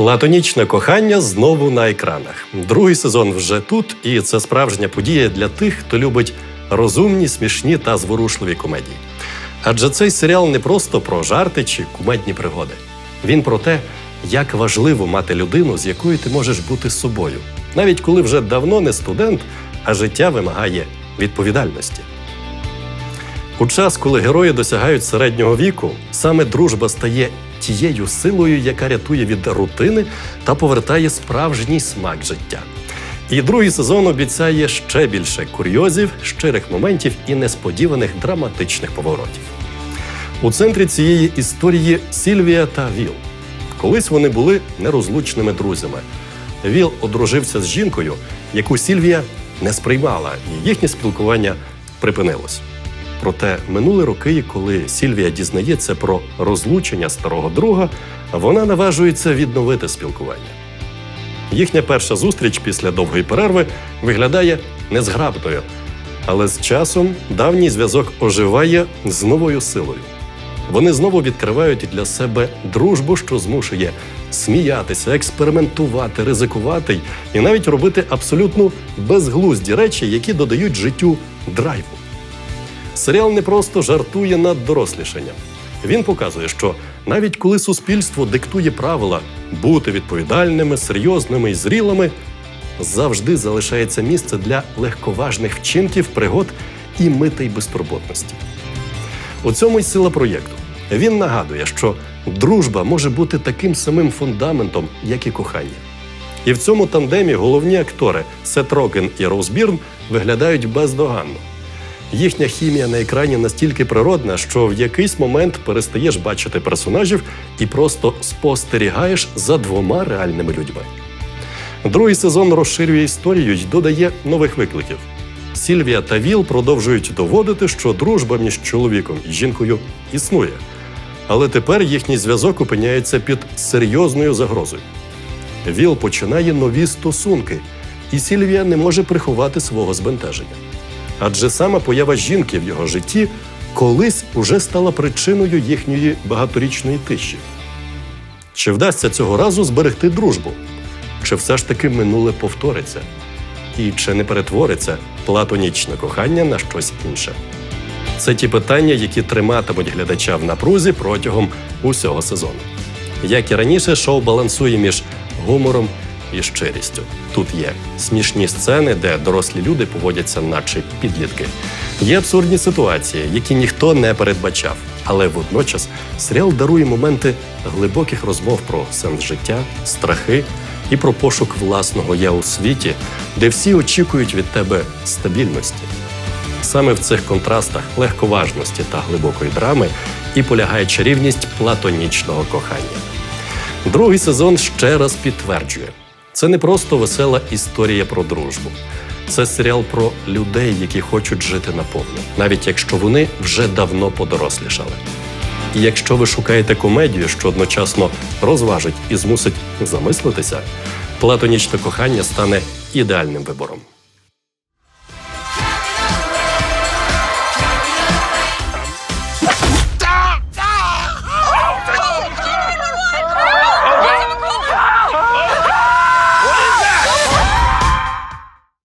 Платонічне кохання знову на екранах. Другий сезон вже тут, і це справжня подія для тих, хто любить розумні, смішні та зворушливі комедії. Адже цей серіал не просто про жарти чи кумедні пригоди. Він про те, як важливо мати людину, з якою ти можеш бути собою, навіть коли вже давно не студент, а життя вимагає відповідальності. У час, коли герої досягають середнього віку, саме дружба стає тією силою, яка рятує від рутини та повертає справжній смак життя. І другий сезон обіцяє ще більше курйозів, щирих моментів і несподіваних драматичних поворотів. У центрі цієї історії Сільвія та Віл. Колись вони були нерозлучними друзями. Віл одружився з жінкою, яку Сільвія не сприймала, і їхнє спілкування припинилось. Проте минули роки, коли Сільвія дізнається про розлучення старого друга, вона наважується відновити спілкування. Їхня перша зустріч після довгої перерви виглядає незграбною, але з часом давній зв'язок оживає з новою силою. Вони знову відкривають для себе дружбу, що змушує сміятися, експериментувати, ризикувати і навіть робити абсолютно безглузді речі, які додають життю драйву. Серіал не просто жартує над дорослішанням. Він показує, що навіть коли суспільство диктує правила бути відповідальними, серйозними і зрілими, завжди залишається місце для легковажних вчинків, пригод і митей безтурботності. У цьому й сила проєкту. Він нагадує, що дружба може бути таким самим фундаментом, як і кохання. І в цьому тандемі головні актори Сет Роген і Роуз Бірн виглядають бездоганно. Їхня хімія на екрані настільки природна, що в якийсь момент перестаєш бачити персонажів і просто спостерігаєш за двома реальними людьми. Другий сезон розширює історію й додає нових викликів. Сільвія та Віл продовжують доводити, що дружба між чоловіком і жінкою існує. Але тепер їхній зв'язок опиняється під серйозною загрозою. Віл починає нові стосунки, і Сільвія не може приховати свого збентеження. Адже саме поява жінки в його житті колись уже стала причиною їхньої багаторічної тиші. Чи вдасться цього разу зберегти дружбу? Чи все ж таки минуле повториться? І чи не перетвориться платонічне кохання на щось інше? Це ті питання, які триматимуть глядача в напрузі протягом усього сезону. Як і раніше, шоу балансує між гумором і щирістю. Тут є смішні сцени, де дорослі люди поводяться, наче підлітки. Є абсурдні ситуації, які ніхто не передбачав. Але водночас серіал дарує моменти глибоких розмов про сенс життя, страхи і про пошук власного я у світі, де всі очікують від тебе стабільності. Саме в цих контрастах легковажності та глибокої драми і полягає чарівність платонічного кохання. Другий сезон ще раз підтверджує: це не просто весела історія про дружбу, це серіал про людей, які хочуть жити наповну, навіть якщо вони вже давно подорослішали. І якщо ви шукаєте комедію, що одночасно розважить і змусить замислитися, платонічне кохання стане ідеальним вибором.